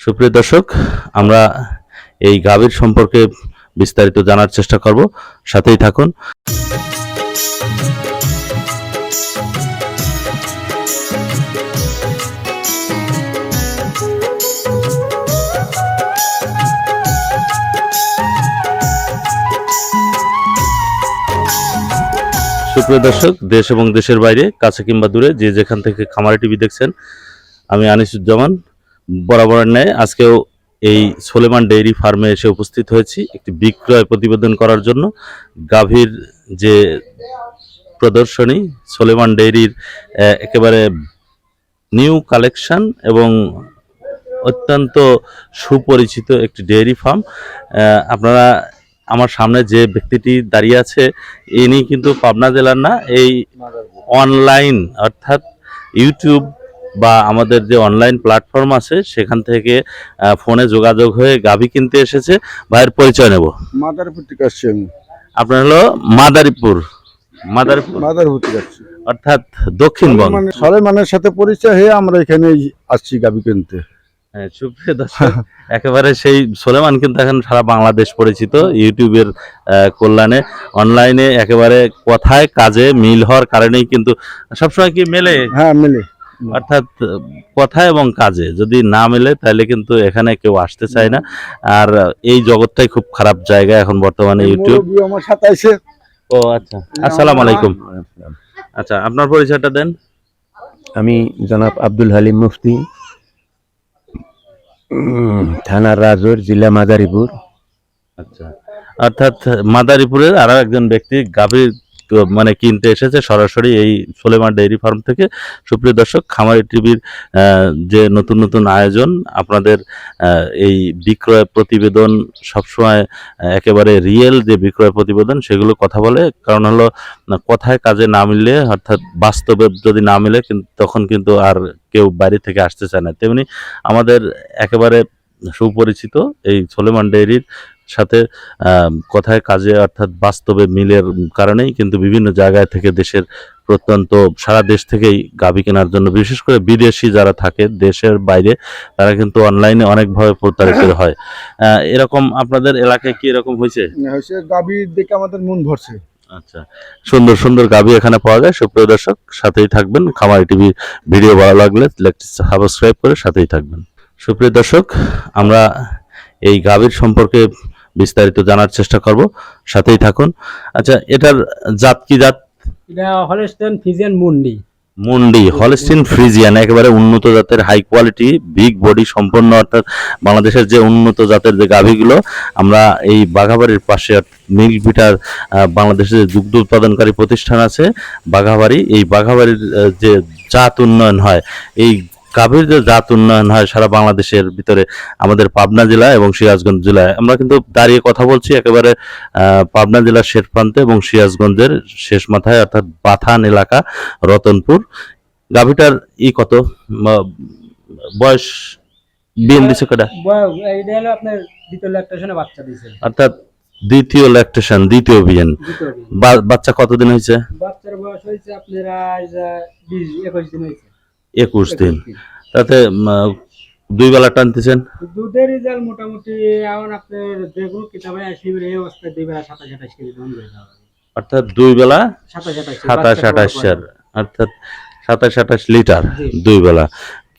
সুপ্রিয় দর্শক, আমরা এই গাভীর সম্পর্কে বিস্তারিত জানার চেষ্টা করব। সাথেই থাকুন। সুপ্রিয় দর্শক, দেশ এবং দেশের বাইরে, কাছে কিংবা দূরে, যে যেখান থেকে খামারি টিভি দেখছেন, আমি আনিসুজ্জামান বরাবর ন্যায় আজকেও এই সোলেমান ডেইরি ফার্মে এসে উপস্থিত হয়েছি একটি বিক্রয় প্রতিবেদন করার জন্য। গাভীর যে প্রদর্শনী সোলেমান ডেইরির একেবারে নিউ কালেকশন এবং অত্যন্ত সুপরিচিত একটি ডেইরি ফার্ম। আপনারা আমার সামনে যে ব্যক্তিটি দাঁড়িয়ে আছে ইনি কিন্তু পাবনা জেলার না এই অনলাইন অর্থাৎ ইউটিউব বা আমাদের যে অনলাইন প্ল্যাটফর্ম আছে সেখান থেকে ফোনে যোগাযোগ হয়ে গাভী কিনতে এসেছে ভাইয়ের পরিচয় নেব। মাদারপুর থেকে আসছি আমি। আপনার হলো মাদারীপুর। মাদারীপুর। মাদারপুর থেকে আসছি। অর্থাৎ দক্ষিণবঙ্গ মানে সলেমানের সাথে পরিচয় হয়ে আমরা এখানে আসছি গাবি কিনতে। হ্যাঁ, সুপ্রিয় দর্শক একেবারে সেই সোলেমান কিন্তু এখন সারা বাংলাদেশ পরিচিত ইউটিউবের কল্যাণে। অনলাইনে একেবারে কথায় কাজে মিল হওয়ার কারণেই কিন্তু সবসময় কি মেলে? হ্যাঁ মিলে। অর্থাৎ কথা এবং কাজে যদি না মেলে তাহলে কিন্তু এখানে কেউ আসতে চায় না। আর এই জগৎটাই খুব খারাপ জায়গা এখন বর্তমানে ইউটিউব আমার সাথে আইছে ও আচ্ছা। আসসালামু আলাইকুম। আচ্ছা আপনার পরিচয়টা দেন। আমি জনাব আব্দুল হালিম মুফতি উম, থানা রাজোর জেলা মাদারীপুর। আচ্ছা। অর্থাৎ মাদারীপুরের আরও একজন ব্যক্তি গাভী তো- মানে কিনতে এসেছে সরাসরি এই সোলেমান ডেইরি ফার্ম থেকে। সুপ্রিয় দর্শক, খামারি টিভির যে নতুন নতুন আয়োজন, আপনাদের এই বিক্রয় প্রতিবেদন সবসময় একেবারে রিয়েল যে বিক্রয় প্রতিবেদন, সেগুলো কথা বলে। কারণ হলো, কথায় কাজে না মিললে, অর্থাৎ বাস্তবে যদি না মিলে তখন কিন্তু আর কেউ বাইরে থেকে আসতে চায় না। তেমনি আমাদের একেবারে সুপরিচিত এই সোলেমান ডেয়ারির সাথে কথায় কাজে অর্থাৎ বাস্তবে মিলের কারণেই কিন্তু বিভিন্ন জায়গায় থেকে দেশের প্রত্যন্ত সারা দেশ থেকেই গাভী কেনার জন্য বিশেষ করে বিদেশি যারা থাকে দেশের বাইরে তারা কিন্তু অনলাইনে অনেকভাবে প্রতারিত হয়। এরকম আপনাদের এলাকায় কি এরকম হয়েছে? গাবি দেখে আমাদের মন ভরছে। আচ্ছা সুন্দর সুন্দর গাভী এখানে পাওয়া যায় সুপ্রিয় দর্শক সাথেই থাকবেন। খামারি টিভি ভিডিও ভালো লাগলে সাবস্ক্রাইব করে সাথেই থাকবেন। সুপ্রিয় দর্শক আমরা এই গাভীর সম্পর্কে বিস্তারিত জানার চেষ্টা করব। সাথেই থাকুন। আচ্ছা এটার জাত কি জাত? এটা হলস্টেন ফিজিয়ান মুন্ডি মুন্ডি হলস্টিন ফ্রিজিয়ান একেবারে উন্নত জাতের হাই কোয়ালিটি বিগ বডি সম্পন্ন অর্থাৎ বাংলাদেশের যে উন্নত জাতের যে গাভীগুলো আমরা এই বাঘাবাড়ির পাশে মিল্ক ভিটার বাংলাদেশের যে দুগ্ধ উৎপাদনকারী প্রতিষ্ঠান আছে বাঘাবাড়ি এই বাঘাবাড়ির যে জাত উন্নয়ন হয় এই গাভীর যে জাত উন্নয়ন হয় সারা বাংলাদেশের ভিতরে আমাদের পাবনা জেলা এবং সিরাজগঞ্জ জেলায়। আমরা কিন্তু দাঁড়িয়ে কথা বলছি একেবারে পাবনা জেলার শেষ প্রান্তে এবং সিরাজগঞ্জের শেষ মাথায় অর্থাৎ বাথান এলাকা রতনপুর। গাভীটার ই কত? বয়স? বিন দিছে কটা? আপনার দ্বিতীয় ল্যাকটেশনে বাচ্চা দিয়েছে। অর্থাৎ দ্বিতীয় ল্যাকটেশন দ্বিতীয় বাচ্চা কতদিন হয়েছে? বাচ্চার বয়স হয়েছে আপনার আজ আহ, বিশ একুশ দিন হয়েছে। একুশ দিন। তাতে দুই বেলা টানতেছেন? দুধের রেজাল্ট মোটামুটি এখন আপনার যেগুলো কিতাবে আসি এই অবস্থায় দুই বেলা সাতাশ আঠাশ কেজি যাবে। অর্থাৎ দুই বেলা সাতাশ আঠাশ সাতাশ আঠাশ অর্থাৎ সাতাশ আঠাশ লিটার দুই বেলা।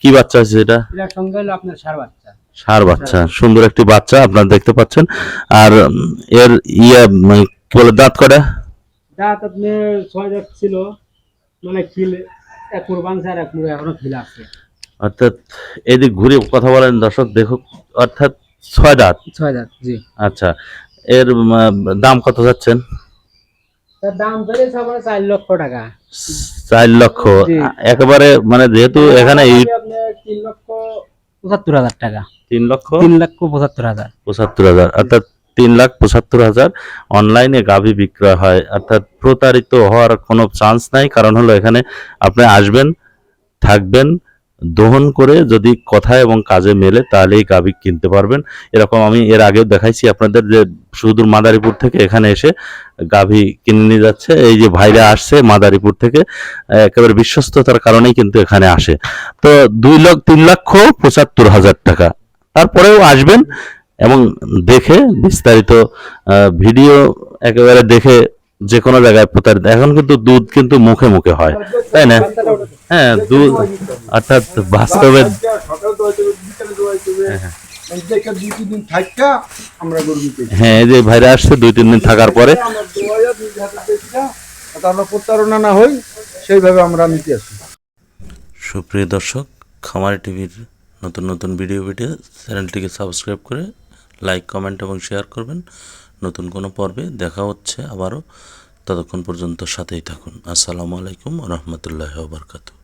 কি বাচ্চা আছে এটা? সঙ্গে হলো আপনার সার বাচ্চা। সার বাচ্চা সুন্দর একটি বাচ্চা আপনারা দেখতে পাচ্ছেন। আর এর ইয়ে উম, কি বলে দাঁত কটা? দাঁত আপনার ছয় দাঁত ছিল মানে খিল এক মুড় বানছে এক মুড়ে এখনও খিল আছে। অর্থাৎ এদিক ঘুরে কথা বলেন দর্শক দেখুক অর্থাৎ ছয় দাঁত। ছয় দাঁত জি। আচ্ছা এর দাম কত যাচ্ছেন? তার দাম বেড়েছে আপনার চার লক্ষ টাকা। চার লক্ষ। একেবারে মানে যেহেতু এখানে তিন লক্ষ পঁচাত্তর হাজার টাকা। তিন লক্ষ? তিন লক্ষ পঁচাত্তর হাজার। পঁচাত্তর হাজার। অর্থাৎ তিন লাখ পঁচাত্তর হাজার অনলাইনে গাভী বিক্রয় হয়। অর্থাৎ প্রতারিত হওয়ার কোনো চান্স নাই। কারণ হলো এখানে আপনি আসবেন, থাকবেন, দহন করে যদি কথা এবং কাজে মেলে তাহলেই গাভী কিনতে পারবেন। এরকম আমি এর আগেও দেখাইছি আপনাদের যে সুদূর মাদারীপুর থেকে এখানে এসে গাভী কিনে নিয়ে যাচ্ছে। এই যে ভাইরা আসছে মাদারীপুর থেকে, একেবারে বিশ্বস্ততার কারণেই কিন্তু এখানে আসে। তো দুই লক্ষ তিন লক্ষ পঁচাত্তর হাজার টাকা। তারপরেও আসবেন এবং দেখে বিস্তারিত ভিডিও একেবারে দেখে যে কোনো জায়গায় প্রতারিত। এখন কিন্তু দুধ কিন্তু মুখে মুখে হয়, তাই না? হ্যাঁ দুধ অর্থাৎ বাস্তবে যাই। হ্যাঁ। এই যে ভাইরা আসছে, দুই, তিন দিন থাকার পরে। প্রতারণা না হই সেইভাবে আমরা নিতে আসি সুপ্রিয় দর্শক, খামারি টিভির নতুন নতুন ভিডিও ভিডিও চ্যানেলটিকে সাবস্ক্রাইব করে লাইক কমেন্ট এবং শেয়ার করবেন। নতুন কোনো পর্বে দেখা হচ্ছে আবারও। ততক্ষণ পর্যন্ত সাথেই থাকুন। আসসালামু আলাইকুম রহমতুল্লাহ বারকাতু